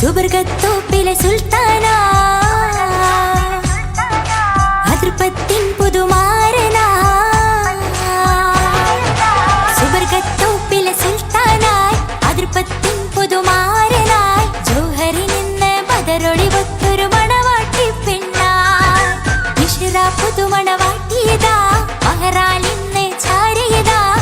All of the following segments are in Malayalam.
സുബർഗത്തോപ്പിലെ സുൽത്താന. അതിർപ്പത്തിൻ പുതുമാരന. സുബർഗത്തോപ്പിലെ സുൽത്താനായി അതിർപ്പത്തിൻ പുതുമാരനായി ജോഹരി നിന്ന് ബദറൊളി വത്തൊരു മണവാട്ടി പെണ്ണായി പുതുമണവാട്ടിയതാ. മഹറാലിന്ന് ചാരിയതാ.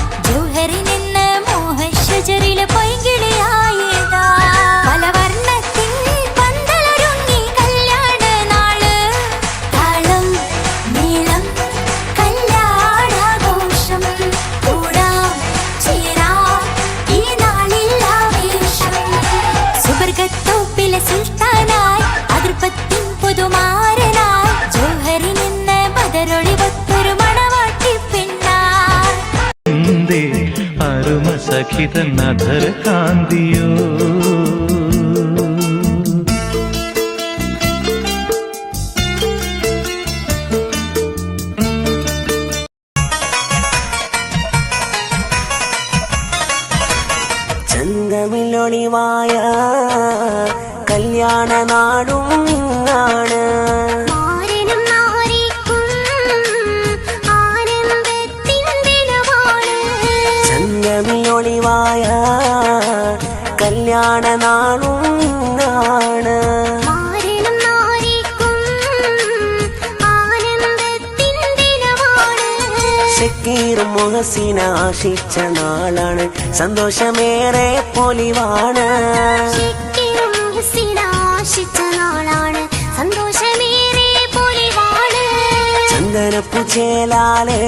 അരുമ സഖിതൻ അധര കാന്തിയോ? ചന്ദമിലൊളിവായ കല്യാണ നാടും ചന്തമില്ലൊളിവായ കല്യാണ നാളും ദിനമാണ്. ഷക്കീറും മുഹസിന ആശിച്ച നാളാണ് സന്തോഷമേറെ പൊലിവാണ്. ചന്ദനപ്പു ചേലാലേ